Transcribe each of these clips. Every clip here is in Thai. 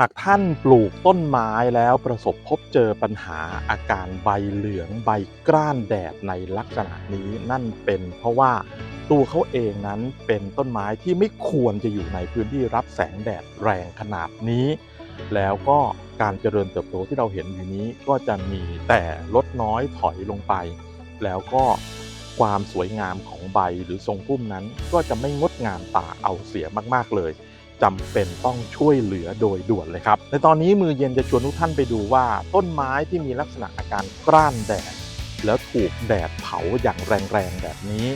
หากท่านปลูกต้นไม้แล้วประสบพบเจอปัญหาอาการใบเหลืองใบกร้านแดดในลักษณะนี้นั่นเป็นเพราะว่าตัวเขาเองนั้นเป็นต้นไม้ที่ไม่ควรจะอยู่ในพื้นที่รับแสงแดดแรงขนาดนี้ แล้วก็การเจริญเติบโตที่เราเห็นอยู่นี้ก็จะมีแต่ลดน้อยถอยลงไป แล้วก็ความสวยงามของใบหรือทรงพุ่มนั้นก็จะไม่งดงามตาเอาเสียมากๆเลย จำเป็นต้องช่วยเหลือโดยด่วนเลยครับ ในตอนนี้มือเย็นจะชวนทุกท่านไปดูว่าต้นไม้ที่มีลักษณะอาการกร้านแดด แล้วถูกแดดเผาอย่างแรงๆแบบนี้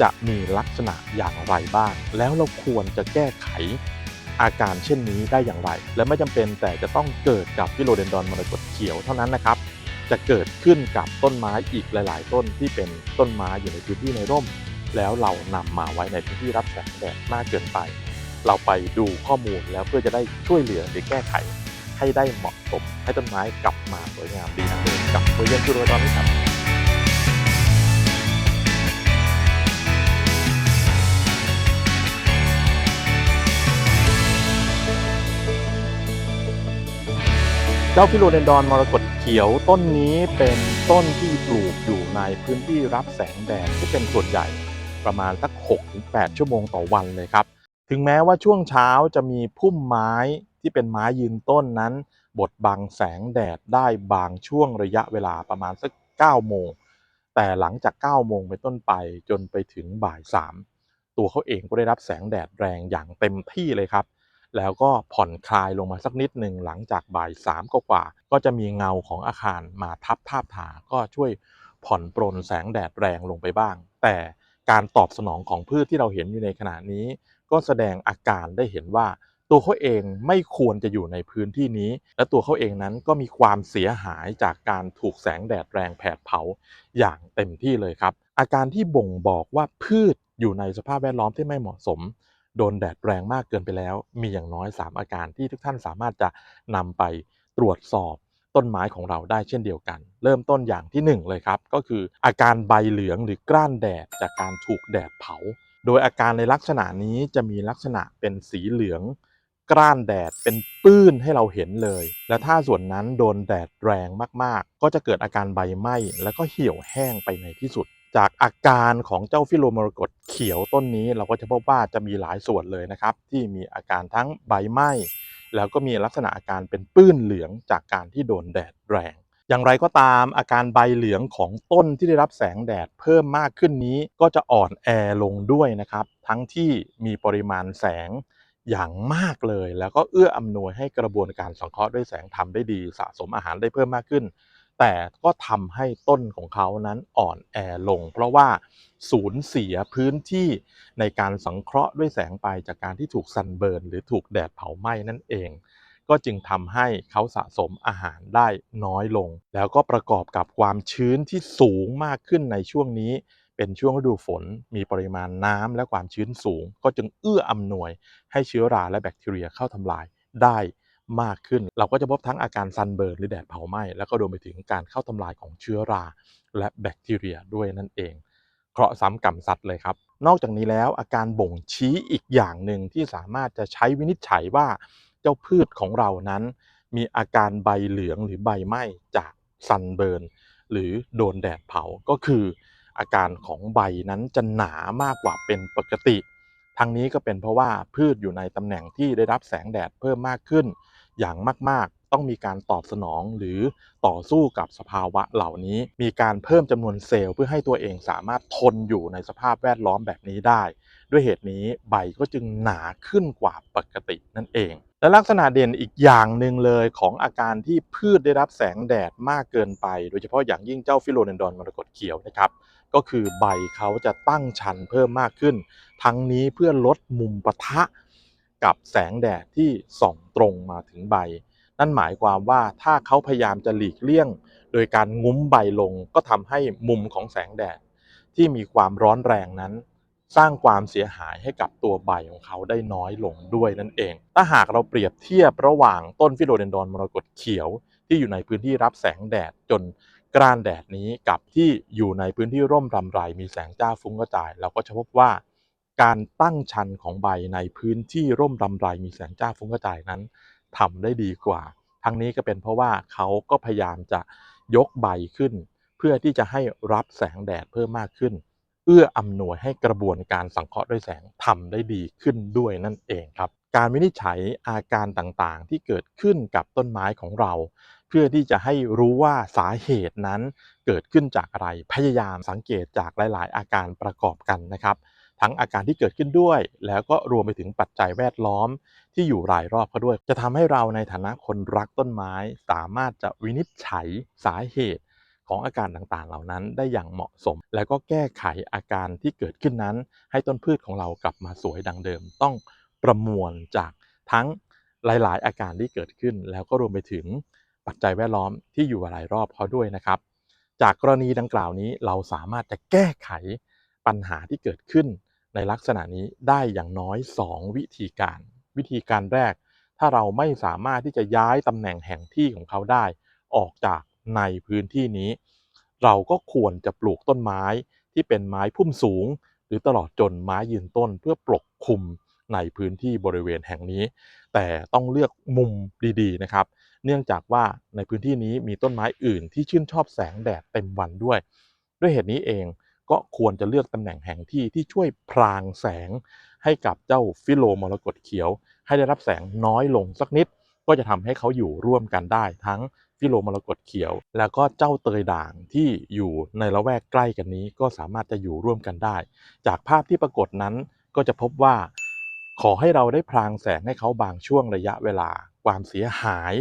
จะมีลักษณะอย่างไรบ้าง แล้วเราควรจะแก้ไขอาการเช่นนี้ได้อย่างไร และไม่จำเป็นแต่จะต้องเกิดกับฟิโลเดนดอนมรกตเขียวเท่านั้นนะครับ จะเกิดขึ้นกับต้นไม้อีกหลาย ๆ ต้นที่เป็นต้นไม้อยู่ในพื้นที่ในร่ม แล้วเรานำมาไว้ในพื้นที่รับแสงแดดมากเกินไป เราไปดูข้อมูลแล้วเพื่อจะได้ช่วยเหลือหรือแก้ไข ให้ได้เหมาะสมให้ต้นไม้กลับมาสวยงามดีนะเดิมกับเวอร์เยนจูโรตอนนี้ครับเจ้าฟิโลเดนดอนมรกตเขียวต้นนี้เป็นต้นที่ปลูกอยู่ในพื้นที่รับแสงแดดที่เป็นส่วนใหญ่ประมาณสัก6-8 ชั่วโมงต่อวันเลยครับ ถึงแม้ว่าช่วงเช้าจะมีพุ่มไม้ที่เป็นไม้ยืนต้นนั้น บดบังแสงแดดได้บางช่วงระยะเวลาประมาณสัก9โมง แต่หลังจาก9โมงเป็นต้นไปจนไปถึงบ่าย3ตัวเขาเองก็ได้รับแสงแดดแรงอย่างเต็มที่เลยครับ แล้วก็ผ่อนคลายลงมาสักนิดหนึ่งหลังจากบ่ายสามก็กว่าก็จะมีเงาของอาคารมาทับทาบทาก็ช่วยผ่อนปรนแสงแดดแรงลงไปบ้าง แต่การตอบสนองของพืชที่เราเห็นอยู่ในขณะนี้ ก็แสดงอาการได้เห็นว่า ตัวเขาเองไม่ควรจะอยู่ในพื้นที่นี้ และตัวเขาเองนั้นก็มีความเสียหายจากการถูกแสงแดดแรงแผดเผาอย่างเต็มที่เลยครับ อาการที่บ่งบอกว่าพืชอยู่ในสภาพแวดล้อมที่ไม่เหมาะสม โดนแดดแรงมากเกินไปแล้ว มีอย่างน้อย 3 อาการที่ทุกท่านสามารถจะนำไปตรวจสอบต้นไม้ของเราได้เช่นเดียวกัน เริ่มต้นอย่างที่ 1 เลยครับ ก็คืออาการใบเหลืองหรือกล้านแดดจากการถูกแดดเผา โดยอาการในลักษณะนี้จะมีลักษณะเป็นสีเหลือง กล้านแดดเป็นปื้นให้เราเห็นเลย และถ้าส่วนนั้นโดนแดดแรงมากๆ ก็จะเกิดอาการใบไหม้แล้วก็เหี่ยวแห้งไปในที่สุด จากอาการของเจ้าฟิโลมรกตเขียวต้นนี้เราก็จะพบว่าจะมีหลายส่วนเลยนะครับ ที่มีอาการทั้งใบไหม้แล้วก็มีลักษณะอาการเป็นปื้นเหลืองจากการที่โดนแดดแรง อย่างไรก็ตามอาการใบเหลืองของต้นที่ได้รับแสงแดดเพิ่มมากขึ้นนี้ก็จะอ่อนแอลงด้วยนะครับ ทั้งที่มีปริมาณแสงอย่างมากเลย แล้วก็เอื้ออำนวยให้กระบวนการสังเคราะห์ด้วยแสงทำได้ดีสะสมอาหารได้เพิ่มมากขึ้น แต่ก็ทำให้ต้นของเขานั้นอ่อนแอลง เพราะว่าสูญเสียพื้นที่ในการสังเคราะห์ด้วยแสงไปจากการที่ถูกซันเบิร์นหรือถูกแดดเผาไหม้นั่นเอง ก็จึงทำให้เขาสะสมอาหารได้น้อยลง แล้วก็ประกอบกับความชื้นที่สูงมากขึ้นในช่วงนี้ เป็นช่วงฤดูฝน มีปริมาณน้ำและความชื้นสูง ก็จึงเอื้ออำนวย ให้เชื้อราและแบคทีเรียเข้าทำลายได้มากขึ้น เราก็จะพบทั้งอาการซันเบิร์นหรือแดดเผาไหม้แล้วก็รวมไปถึงการเข้าทำลายของเชื้อรา และแบคทีเรียด้วยนั่นเองเคราะห์ซ้ำกรรมซัดเลยครับ นอกจากนี้แล้วอาการบ่งชี้อีกอย่างหนึ่งที่สามารถจะใช้วินิจฉัยว่า เจ้าพืชของเรานั้น มีอาการใบเหลืองหรือใบไหม้จากซันเบิร์นหรือโดนแดดเผาก็คือ อาการของใบนั้นจะหนามากกว่าเป็นปกติทั้งนี้ก็เป็นเพราะว่าพืชอยู่ในตำแหน่งที่ได้รับแสงแดดเพิ่มมากขึ้นอย่างมาก ต้องมีการตอบสนองหรือต่อสู้กับสภาวะเหล่านี้ มีการเพิ่มจำนวนเซลล์เพื่อให้ตัวเองสามารถทนอยู่ในสภาพแวดล้อมแบบนี้ได้ ด้วยเหตุนี้ใบก็จึงหนาขึ้นกว่าปกตินั่นเอง และลักษณะเด่นอีกอย่างหนึ่งเลยของอาการที่พืชได้รับแสงแดดมากเกินไป โดยเฉพาะอย่างยิ่งเจ้าฟิโลเดนดอนมรกตเขียวนะครับก็คือใบเขาจะตั้งชันเพิ่มมากขึ้น ทั้งนี้เพื่อลดมุมปะทะกับแสงแดดที่ส่องตรงมาถึงใบ นั่นหมายความว่าถ้าเขาพยายามจะหลีกเลี่ยง โดยการงุ้มใบลงก็ทำให้มุมของแสงแดด ที่มีความร้อนแรงนั้น สร้างความเสียหายให้กับตัวใบของเขาได้น้อยลงด้วยนั่นเอง ถ้าหากเราเปรียบเทียบระหว่างต้นฟิโลเดนดอนมรกตเขียว ที่อยู่ในพื้นที่รับแสงแดดจนกร้านแดดนี้กับที่อยู่ในพื้นที่ร่มรำไรมีแสงจ้าฟุ้งกระจาย เราก็จะพบว่า การตั้งชันของใบในพื้นที่ร่มรำไรมีแสงจ้าฟุ้งกระจายนั้น ทำได้ดีกว่า ทั้งนี้ก็เป็นเพราะว่าเขาก็พยายามจะยกใบขึ้น เพื่อที่จะให้รับแสงแดดเพิ่มมากขึ้น เอื้ออำนวยให้กระบวนการสังเคราะห์ด้วยแสงทำได้ดีขึ้นด้วยนั่นเองครับ การวินิจฉัยอาการต่างๆ ที่เกิดขึ้นกับต้นไม้ของเรา เพื่อที่จะให้รู้ว่าสาเหตุนั้นเกิดขึ้นจากอะไรพยายามสังเกตจากหลาย ๆ อาการประกอบกันนะครับ ทั้งอาการที่เกิดขึ้นด้วย แล้วก็รวมไปถึงปัจจัยแวดล้อมที่อยู่รายรอบเขาด้วย จะทำให้เราในฐานะคนรักต้นไม้ สามารถจะวินิจฉัยสาเหตุของอาการต่างๆ เหล่านั้นได้อย่างเหมาะสม แล้วก็แก้ไขอาการที่เกิดขึ้นนั้น ให้ต้นพืชของเรากลับมาสวยดังเดิม ต้องประมวลจากทั้งหลาย ๆ อาการที่เกิดขึ้น แล้วก็รวมไปถึงปัจจัยแวดล้อมที่อยู่รายรอบเขาด้วยนะครับ จากกรณีดังกล่าวนี้เราสามารถจะแก้ไขปัญหาที่เกิดขึ้น ในลักษณะนี้ได้อย่างน้อย 2 วิธีการ วิธีการแรก ถ้าเราไม่สามารถที่จะย้ายตำแหน่งแห่งที่ของเขาได้ ออกจากในพื้นที่นี้ เราก็ควรจะปลูกต้นไม้ที่เป็นไม้พุ่มสูง หรือตลอดจนไม้ยืนต้นเพื่อปกคลุมในพื้นที่บริเวณแห่งนี้ แต่ต้องเลือกมุมดีๆนะครับ เนื่องจากว่าในพื้นที่นี้มีต้นไม้อื่นที่ชื่นชอบแสงแดดเต็มวันด้วย ด้วยเหตุนี้เอง ก็ควรจะเลือกตำแหน่งแห่งที่ที่ช่วยพรางแสงให้กับเจ้าฟิโลมรกตเขียว ให้ได้รับแสงน้อยลงสักนิด ก็จะทำให้เขาอยู่ร่วมกันได้ทั้งฟิโลมรกตเขียว แล้วก็เจ้าเตยด่างที่อยู่ในละแวกใกล้กันนี้ ก็สามารถจะอยู่ร่วมกันได้ จากภาพที่ปรากฏนั้นก็จะพบว่า ขอให้เราได้พรางแสงให้เขาบางช่วงระยะเวลา ความเสียหาย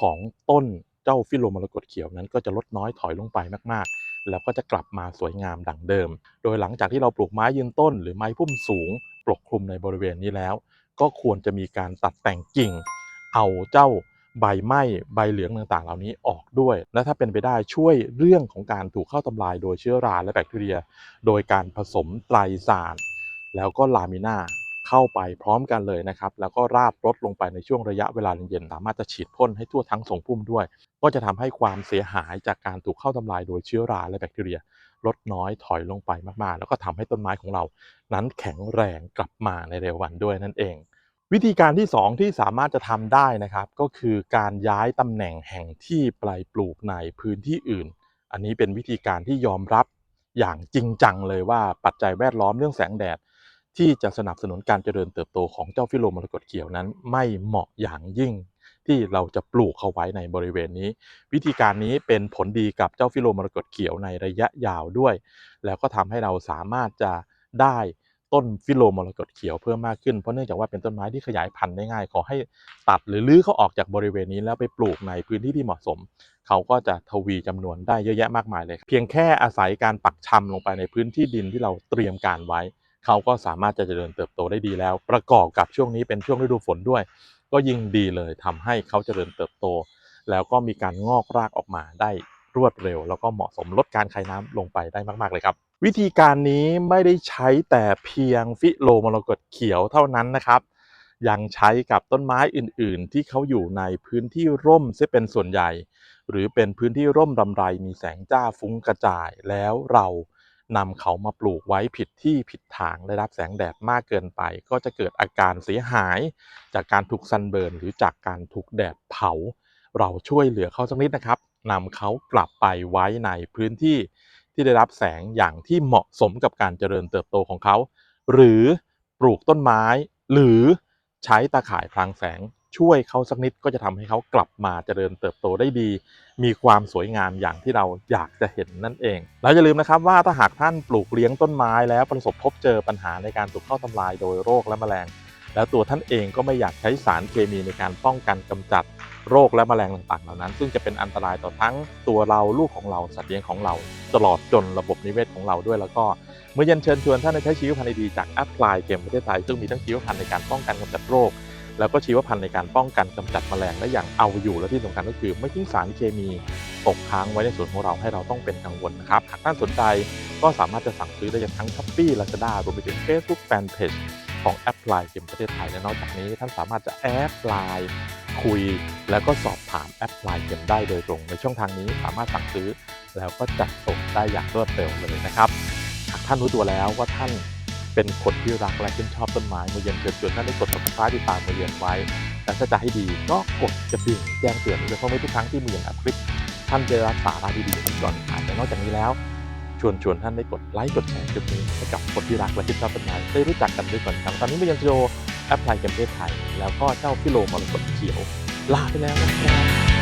ของต้นเจ้าฟิโลมรกตเขียวนั้นก็จะลดน้อยถอยลงไปมาก ๆ แล้วก็จะกลับมาสวยงามดังเดิม โดยหลังจากที่เราปลูกไม้ยืนต้น หรือไม้พุ่มสูงปกคลุมในบริเวณนี้แล้ว ก็ควรจะมีการตัดแต่งกิ่ง เอาเจ้าใบไหม้ใบเหลืองต่างๆ เหล่านี้ออกด้วย และถ้าเป็นไปได้ช่วยเรื่องของการถูกเข้าทำลายโดยเชื้อราและแบคทีเรีย โดยการผสมไตรสาร แล้วก็ลามิน่า เข้าไปพร้อมกันเลยนะครับ แล้วก็ราดรดลงไปในช่วงระยะเวลาเย็นๆสามารถจะฉีดพ่นให้ทั่วทั้งทรงพุ่มด้วย ก็จะทำให้ความเสียหายจากการถูกเข้าทำลายโดยเชื้อราและแบคทีเรีย ลดน้อยถอยลงไปมากๆ แล้วก็ทำให้ต้นไม้ของเรา นั้นแข็งแรงกลับมาในเร็ววันด้วยนั่นเอง วิธีการที่ 2 ที่สามารถจะทำได้นะครับ ก็คือการย้ายตำแหน่งแห่งที่ปลายปลูกในพื้นที่อื่น อันนี้เป็นวิธีการที่ยอมรับอย่างจริงจังเลยว่าปัจจัยแวดล้อมเรื่องแสงแดด ที่จะสนับสนุนการเจริญเติบโตของเจ้าฟิโลมรกตเขียวนั้น ไม่เหมาะอย่างยิ่งที่เราจะปลูกเขาไว้ในบริเวณนี้ วิธีการนี้เป็นผลดีกับเจ้าฟิโลมรกตเขียวในระยะยาวด้วย แล้วก็ทำให้เราสามารถจะได้ต้นฟิโลมรกตเขียวเพิ่มมากขึ้นเพราะเนื่องจากว่าเป็นต้นไม้ที่ขยายพันธุ์ได้ง่ายขอให้ตัดหรือลื้อเขาออกจากบริเวณนี้แล้วไปปลูกในพื้นที่ที่เหมาะสม เขาก็จะทวีจำนวนได้เยอะแยะมากมายเลย เพียงแค่อาศัยการปักชำลงไปในพื้นที่ดินที่เราเตรียมการไว้ เขาก็สามารถจะเจริญเติบโตได้ดีแล้ว ประกอบกับช่วงนี้เป็นช่วงฤดูฝนด้วย ก็ยิ่งดีเลยทำให้เขาเจริญเติบโต แล้วก็มีการงอกรากออกมาได้รวดเร็ว แล้วก็เหมาะสมลดการคายน้ำลงไปได้มาก ๆ เลยครับ วิธีการนี้ไม่ได้ใช้แต่เพียงฟิโลมรกตเขียวเท่านั้นนะครับ ยังใช้กับต้นไม้อื่น ๆ ที่เขาอยู่ในพื้นที่ร่มเสียเป็นส่วนใหญ่ หรือเป็นพื้นที่ร่มรำไรมีแสงจ้าฟุ้งกระจายแล้วเรา นำเขามาปลูกไว้ผิดที่ผิดทางได้รับแสงแดดมากเกินไป ก็จะเกิดอาการเสียหาย จากการถูกซันเบิร์นหรือจากการถูกแดดเผา เราช่วยเหลือเขาสักนิดนะครับนำเขากลับไปไว้ในพื้นที่ที่ได้รับแสงอย่างที่เหมาะสมกับการเจริญเติบโตของเขา หรือปลูกต้นไม้ หรือใช้ตาข่ายพรางแสง ช่วยเขาสักนิดก็จะทำให้เขากลับมาเจริญเติบโตได้ดี มีความสวยงามอย่างที่เราอยากจะเห็นนั่นเอง แล้วอย่าลืมนะครับว่าถ้าหากท่านปลูกเลี้ยงต้นไม้แล้วประสบพบเจอปัญหาในการถูกเข้าทำลายโดยโรคและแมลง แล้วตัวท่านเองก็ไม่อยากใช้สารเคมีในการป้องกันกำจัดโรคและแมลงต่างๆ เหล่านั้น ซึ่งจะเป็นอันตรายต่อทั้งตัวเราลูกของเราสัตว์เลี้ยงของเรา ตลอดจนระบบนิเวศของเราด้วยแล้วก็เมื่อเย็นเชิญชวนท่านได้ใช้ชีวพันธุ์ดีจากแอปพลายเกมประเทศไทยซึ่งมีทั้งชีวพันธุ์ในการป้องกันกำจัดโรค แล้วก็ชีวพันธุ์ในการป้องกันกำจัดแมลงและอย่างเอาอยู่และที่สำคัญก็คือ ไม่ทิ้งสารเคมีตกค้างไว้ในสวนของเราให้เราต้องเป็นกังวลนะครับหากท่านสนใจก็สามารถจะสั่งซื้อได้จากทั้ง s h อ p e e Lazada รวมไปถึง Facebook Fanpage ของแอปพลายเกมประเทศไทยและนอกจากนี้ท่านสามารถจะแอปพลายคุย แล้วก็สอบถามแอปพลายเกมได้โดยตรง ในช่องทางนี้สามารถสั่งซื้อ แล้วก็จัดส่งได้อย่างรวดเร็วเลยนะครับหากท่านรู้ตัวแล้วว่าท่าน เป็นคนที่รักและชื่นชอบต้นไม้มาเยือนเชิญชวนท่านได้กด subscribe ติดตามมาเยือนไว้ และถ้าจะให้ดีก็กดกระดิ่งแจ้งเตือนด้วยเพราะไม่ทุกครั้งที่มีอย่างอัพคลิป ท่านจะรับสาระดีๆก่อนใครแต่นอกจากนี้แล้ว ชวนชวนท่านได้กดไลค์กดแชร์คลิปนี้ให้กับคนที่รักและที่ชอบต้นไม้ได้รู้จักกันด้วยก่อนครับตอนนี้มียันโจแอปพลายเกมเพศไทยแล้วก็เจ้าพิโลมรกตเขียวลาไปแล้วนะครับ